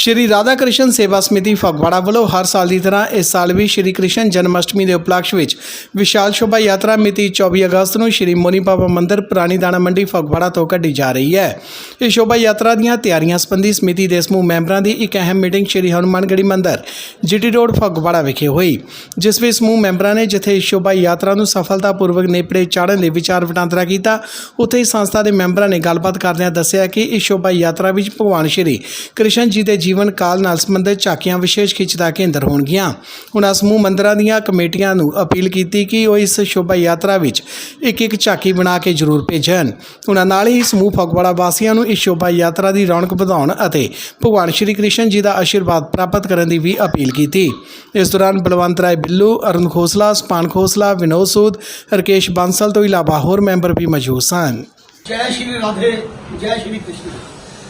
ਸ਼੍ਰੀ ਰਾਧਾ ਕ੍ਰਿਸ਼ਨ ਸੇਵਾ ਸਮਿਤੀ ਫਗਵਾੜਾ ਵੱਲੋਂ ਹਰ ਸਾਲ ਦੀ ਤਰ੍ਹਾਂ ਇਸ ਸਾਲ ਵੀ ਸ਼੍ਰੀ ਕ੍ਰਿਸ਼ਨ ਜਨਮ ਅਸ਼ਟਮੀ ਦੇ ਉਪਲਕਸ਼ ਵਿੱਚ ਵਿਸ਼ਾਲ ਸ਼ੋਭਾ ਯਾਤਰਾ ਮਿਤੀ 24 ਅਗਸਤ ਨੂੰ ਸ਼੍ਰੀ ਮੋਨੀ ਬਾਬਾ ਮੰਦਿਰ ਪੁਰਾਣੀ ਦਾਣਾ ਮੰਡੀ ਫਗਵਾੜਾ ਤੋਂ ਕੱਢੀ ਜਾ ਰਹੀ ਹੈ। ਇਸ ਸ਼ੋਭਾ ਯਾਤਰਾ ਦੀਆਂ ਤਿਆਰੀਆਂ ਸੰਬੰਧੀ ਸਮਿਤੀ ਦੇ ਸਮੂਹ ਮੈਂਬਰਾਂ ਦੀ ਇੱਕ ਅਹਿਮ ਮੀਟਿੰਗ ਸ਼੍ਰੀ ਹਨੂੰਮਾਨਗੜ੍ਹੀ ਮੰਦਿਰ, ਜੀਟੀ ਰੋਡ ਫਗਵਾੜਾ ਵਿਖੇ ਹੋਈ। ਜਿਸ ਵਿੱਚ ਸਮੂਹ ਮੈਂਬਰਾਂ ਨੇ ਜਿੱਥੇ ਇਸ ਸ਼ੋਭਾ ਯਾਤਰਾ ਨੂੰ ਸਫਲਤਾਪੂਰਵਕ ਨੇਪਰੇ ਚਾੜਨ ਲਈ ਵਿਚਾਰ ਵਟਾਂਦਰਾ ਕੀਤਾ, ਉੱਥੇ ਹੀ ਸੰਸਥਾ ਦੇ ਮੈਂਬਰਾਂ ਨੇ ਗੱਲਬਾਤ ਕਰਦਿਆਂ ਦੱਸਿਆ ਕਿ ਇਸ ਸ਼ੋਭਾ ਯਾਤਰਾ ਵਿੱਚ ਭਗਵਾਨ ਸ਼੍ਰੀ ਕ੍ਰਿਸ਼ਨ ਜੀ ਦੇ ਜੀਵਨ ਕਾਲ ਨਾਲ ਸੰਬੰਧਿਤ ਝਾਕੀਆਂ ਵਿਸ਼ੇਸ਼ ਖਿੱਚ ਦਾ ਕੇਂਦਰ ਹੋਣਗੀਆਂ। ਉਹਨਾਂ ਸਮੂਹ ਮੰਦਰਾਂ ਦੀਆਂ ਕਮੇਟੀਆਂ ਨੂੰ ਅਪੀਲ ਕੀਤੀ ਕਿ ਉਹ ਇਸ ਸ਼ੋਭਾ ਯਾਤਰਾ ਵਿੱਚ ਇੱਕ ਇੱਕ ਝਾਕੀ ਬਣਾ ਕੇ ਜ਼ਰੂਰ ਭੇਜਣ। ਉਹਨਾਂ ਨਾਲ ਹੀ ਸਮੂਹ ਫਗਵਾੜਾ ਵਾਸੀਆਂ ਨੂੰ ਇਸ ਸ਼ੋਭਾ ਯਾਤਰਾ ਦੀ ਰੌਣਕ ਵਧਾਉਣ ਅਤੇ ਭਗਵਾਨ ਸ਼੍ਰੀ ਕ੍ਰਿਸ਼ਨ ਜੀ ਦਾ ਆਸ਼ੀਰਵਾਦ ਪ੍ਰਾਪਤ ਕਰਨ ਦੀ ਵੀ ਅਪੀਲ ਕੀਤੀ। ਇਸ ਦੌਰਾਨ ਬਲਵੰਤ ਰਾਏ ਬਿੱਲੂ, ਅਰੁਣ ਖੋਸਲਾ, ਸਪਾਨ ਖੋਸਲਾ, ਵਿਨੋਦ ਸੂਦ, ਰਕੇਸ਼ ਬਾਂਸਲ ਤੋਂ ਇਲਾਵਾ ਹੋਰ ਮੈਂਬਰ ਵੀ ਮੌਜੂਦ ਸਨ। ਜੈ ਸ਼੍ਰੀ ਰਾਧੇ, ਜੈ ਸ਼੍ਰੀ ਕ੍ਰਿਸ਼ਨ।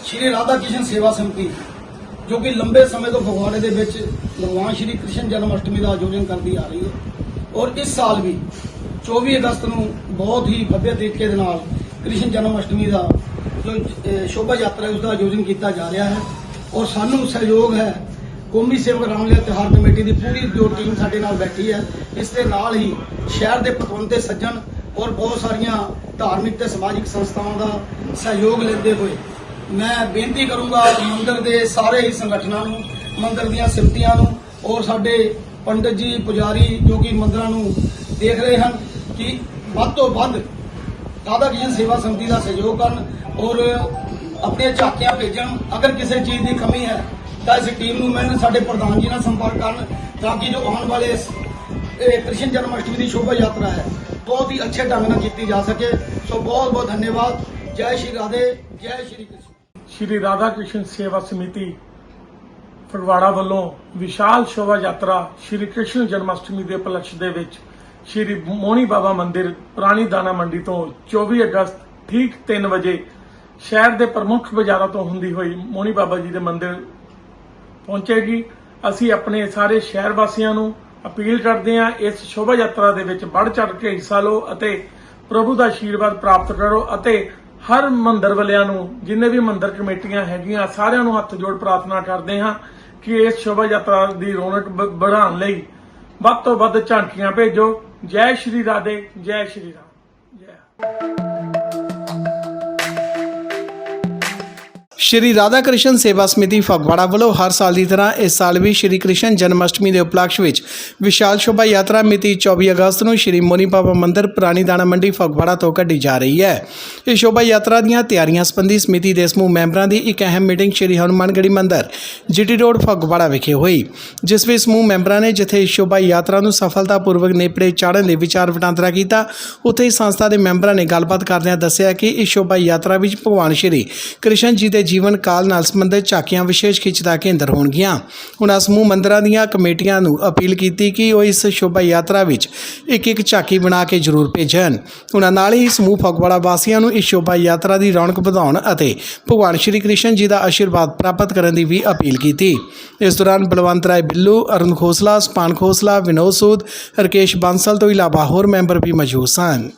ਸ਼੍ਰੀ ਰਾਧਾ ਕ੍ਰਿਸ਼ਨ ਸੇਵਾ ਸਮਿਤੀ। ਜੋ ਕਿ ਲੰਬੇ ਸਮੇਂ ਤੋਂ ਫਗਵਾੜੇ ਦੇ ਵਿੱਚ ਭਗਵਾਨ ਸ਼੍ਰੀ ਕ੍ਰਿਸ਼ਨ ਜਨਮ ਅਸ਼ਟਮੀ ਦਾ ਆਯੋਜਨ ਕਰਦੀ ਆ ਰਹੀ ਹੈ। ਔਰ ਇਸ ਸਾਲ ਵੀ 24 ਅਗਸਤ ਨੂੰ ਬਹੁਤ ਹੀ ਭव्य ਤਰੀਕੇ ਦੇ ਨਾਲ ਕ੍ਰਿਸ਼ਨ ਜਨਮ ਅਸ਼ਟਮੀ ਦਾ ਜੋ ਸ਼ੋਭਾ ਯਾਤਰਾ ਹੈ, ਉਸ ਦਾ ਆਯੋਜਨ ਕੀਤਾ ਜਾ ਰਿਹਾ ਹੈ। ਔਰ ਸਾਨੂੰ ਸਹਿਯੋਗ ਹੈ, ਕੌਮੀ ਸੇਵਕ ਰਾਮਲੀਲਾ ਤਿਉਹਾਰ ਕਮੇਟੀ ਦੀ ਪੂਰੀ ਜੋ ਟੀਮ ਸਾਡੇ ਨਾਲ ਬੈਠੀ ਹੈ, ਇਸ ਦੇ ਨਾਲ ਹੀ ਸ਼ਹਿਰ ਦੇ ਪਤਵੰਤੇ ਸੱਜਣ ਔਰ ਬਹੁਤ ਸਾਰੀਆਂ ਧਾਰਮਿਕ ਤੇ ਸਮਾਜਿਕ ਸੰਸਥਾਵਾਂ ਦਾ ਸਹਿਯੋਗ ਲੈਂਦੇ ਹੋਏ ਮੈਂ ਬੇਨਤੀ ਕਰੂੰਗਾ ਮੰਦਰ ਦੇ ਸਾਰੇ ਹੀ ਸੰਗਠਨਾਂ ਨੂੰ, ਮੰਦਰ ਦੀਆਂ ਸਿਮਤੀਆਂ ਨੂੰ ਔਰ ਸਾਡੇ ਪੰਡਿਤ ਜੀ, ਪੁਜਾਰੀ ਜੋ ਕਿ ਮੰਦਰਾਂ ਨੂੰ ਦੇਖ ਰਹੇ ਹਨ ਕਿ ਵੱਧ ਤੋਂ ਵੱਧ ਰਾਧਾ ਕ੍ਰਿਸ਼ਨ ਸੇਵਾ ਸਮਿਤੀ ਦਾ ਸਹਿਯੋਗ ਕਰਨ ਔਰ ਆਪਣੀਆਂ ਝਾਕੀਆਂ ਭੇਜਣ। ਅਗਰ ਕਿਸੇ ਚੀਜ਼ ਦੀ ਕਮੀ ਹੈ, ਤਾਂ ਇਸ ਟੀਮ ਨੂੰ ਮਿਲਣ ਸਾਡੇ ਪ੍ਰਧਾਨ ਜੀ ਨਾਲ ਸੰਪਰਕ ਕਰਨ ਤਾਂ ਕਿ ਜੋ ਆਉਣ ਵਾਲੇ ਇਹ ਕ੍ਰਿਸ਼ਨ ਜਨਮ ਅਸ਼ਟਮੀ ਦੀ ਸ਼ੋਭਾ ਯਾਤਰਾ ਹੈ, ਬਹੁਤ ਹੀ ਅੱਛੇ ਢੰਗ ਨਾਲ ਕੀਤੀ ਜਾ ਸਕੇ। ਸੋ ਬਹੁਤ ਬਹੁਤ ਧੰਨਵਾਦ। ਜੈ ਸ਼੍ਰੀ ਰਾਧੇ, ਜੈ ਸ਼੍ਰੀ ਕ੍ਰਿਸ਼ਨ। ਸ਼੍ਰੀ ਰਾਧਾ ਕ੍ਰਿਸ਼ਨ ਸੇਵਾ ਸਮਿਤੀ ਫਗਵਾੜਾ ਵੱਲੋਂ ਵਿਸ਼ਾਲ ਸ਼ੋਭਾ ਯਾਤਰਾ ਸ਼੍ਰੀ ਕ੍ਰਿਸ਼ਨ ਜਨਮਸ਼ਟਮੀ ਦੇ ਉਪਲਕਸ਼ ਦੇ ਵਿੱਚ ਸ਼੍ਰੀ ਮੋਹਣੀ ਬਾਬਾ ਮੰਦਿਰ ਪੁਰਾਣੀ ਦਾਣਾ ਮੰਡੀ ਤੋਂ 24 ਅਗਸਤ ਠੀਕ 3 ਵਜੇ ਸ਼ਹਿਰ ਦੇ ਪ੍ਰਮੁੱਖ ਬਾਜ਼ਾਰਾਂ ਤੋਂ ਹੁੰਦੀ ਹੋਈ ਮੋਹਣੀ ਬਾਬਾ ਜੀ ਦੇ ਮੰਦਿਰ ਪਹੁੰਚੇਗੀ। ਅਸੀਂ ਆਪਣੇ ਸਾਰੇ ਸ਼ਹਿਰ ਵਾਸੀਆਂ ਨੂੰ ਅਪੀਲ ਕਰਦੇ ਹਾਂ, ਇਸ ਸ਼ੋਭਾ ਯਾਤਰਾ ਦੇ ਵਿੱਚ ਵੱਧ ਚੜ੍ਹ ਕੇ ਹਿੱਸਾ ਲਓ ਅਤੇ ਪ੍ਰਭੂ ਦਾ ਆਸ਼ੀਰਵਾਦ ਪ੍ਰਾਪਤ ਕਰੋ ਅਤੇ ਹਰ ਮੰਦਰ ਵਾਲਿਆਂ ਨੂੰ, ਜਿੰਨੇ ਵੀ ਮੰਦਰ ਕਮੇਟੀਆਂ ਹੈਗੀਆਂ, ਸਾਰਿਆਂ ਨੂੰ ਹੱਥ ਜੋੜ ਪ੍ਰਾਰਥਨਾ ਕਰਦੇ ਹਾਂ ਕਿ ਇਸ ਸ਼ੋਭਾ ਯਾਤਰਾ ਦੀ ਰੌਣਕ ਬ- ਵਧਾਉਣ ਲਈ ਵੱਧ ਤੋਂ ਵੱਧ ਝਾਂਕੀਆਂ ਭੇਜੋ। ਜੈ ਸ਼੍ਰੀ ਰਾਧੇ, ਜੈ ਸ਼੍ਰੀ ਰਾਮ। ਜੈ। ਸ਼੍ਰੀ ਰਾਧਾ ਕ੍ਰਿਸ਼ਨ ਸੇਵਾ ਸਮਿਤੀ ਫਗਵਾੜਾ ਵੱਲੋਂ ਹਰ ਸਾਲ ਦੀ ਤਰ੍ਹਾਂ ਇਸ ਸਾਲ ਵੀ ਸ਼੍ਰੀ ਕ੍ਰਿਸ਼ਨ ਜਨਮ ਅਸ਼ਟਮੀ ਦੇ ਉਪਲਕਸ਼ ਵਿੱਚ ਵਿਸ਼ਾਲ ਸ਼ੋਭਾ ਯਾਤਰਾ ਮਿਤੀ 24 ਅਗਸਤ ਨੂੰ ਸ਼੍ਰੀ ਮੋਨੀ ਬਾਬਾ ਮੰਦਿਰ ਪੁਰਾਣੀ ਦਾਣਾ ਮੰਡੀ ਫਗਵਾੜਾ ਤੋਂ ਕੱਢੀ ਜਾ ਰਹੀ ਹੈ। ਇਸ ਸ਼ੋਭਾ ਯਾਤਰਾ ਦੀਆਂ ਤਿਆਰੀਆਂ ਸੰਬੰਧੀ ਸਮਿਤੀ ਦੇ ਸਮੂਹ ਮੈਂਬਰਾਂ ਦੀ ਇੱਕ ਅਹਿਮ ਮੀਟਿੰਗ ਸ਼੍ਰੀ ਹਨੂੰਮਾਨਗੜ੍ਹੀ ਮੰਦਿਰ, ਜੀਟੀ ਰੋਡ, ਫਗਵਾੜਾ ਵਿਖੇ ਹੋਈ। ਜਿਸ ਵਿੱਚ ਸਮੂਹ ਮੈਂਬਰਾਂ ਨੇ ਜਿੱਥੇ ਇਸ ਸ਼ੋਭਾ ਯਾਤਰਾ ਨੂੰ ਸਫਲਤਾਪੂਰਵਕ ਨੇਪਰੇ ਚਾੜਨ ਲਈ ਵਿਚਾਰ ਵਟਾਂਦਰਾ ਕੀਤਾ, ਉੱਥੇ ਹੀ ਸੰਸਥਾ ਦੇ ਮੈਂਬਰਾਂ ਨੇ ਗੱਲਬਾਤ ਕਰਦਿਆਂ ਦੱਸਿਆ ਕਿ ਇਸ ਸ਼ੋਭਾ ਯਾਤਰਾ ਵਿੱਚ ਭਗਵਾਨ ਸ਼੍ਰੀ ਕ੍ਰਿਸ਼ਨ ਜੀ ਦੇ ਜੀਵਨ ਕਾਲ ਨਾਲ ਸੰਬੰਧਿਤ ਝਾਕੀਆਂ ਵਿਸ਼ੇਸ਼ ਖਿੱਚ ਦਾ ਕੇਂਦਰ ਹੋਣਗੀਆਂ। ਉਹਨਾਂ ਸਮੂਹ ਮੰਦਰਾਂ ਦੀਆਂ ਕਮੇਟੀਆਂ ਨੂੰ ਅਪੀਲ ਕੀਤੀ ਕਿ ਉਹ ਇਸ ਸ਼ੋਭਾ ਯਾਤਰਾ ਵਿੱਚ ਇੱਕ ਇੱਕ ਝਾਕੀ ਬਣਾ ਕੇ ਜ਼ਰੂਰ ਭੇਜਣ। ਉਹਨਾਂ ਨਾਲ ਹੀ ਸਮੂਹ ਫਗਵਾੜਾ ਵਾਸੀਆਂ ਨੂੰ ਇਸ ਸ਼ੋਭਾ ਯਾਤਰਾ ਦੀ ਰੌਣਕ ਵਧਾਉਣ ਅਤੇ ਭਗਵਾਨ ਸ਼੍ਰੀ ਕ੍ਰਿਸ਼ਨ ਜੀ ਦਾ ਆਸ਼ੀਰਵਾਦ ਪ੍ਰਾਪਤ ਕਰਨ ਦੀ ਵੀ ਅਪੀਲ ਕੀਤੀ। ਇਸ ਦੌਰਾਨ ਬਲਵੰਤ ਰਾਏ ਬਿੱਲੂ, ਅਰੁਣ ਖੋਸਲਾ, ਸਪਾਨ ਖੋਸਲਾ, ਵਿਨੋਦ ਸੂਦ, ਰਕੇਸ਼ ਬਾਂਸਲ ਤੋਂ ਇਲਾਵਾ ਹੋਰ ਮੈਂਬਰ ਵੀ ਮੌਜੂਦ ਸਨ।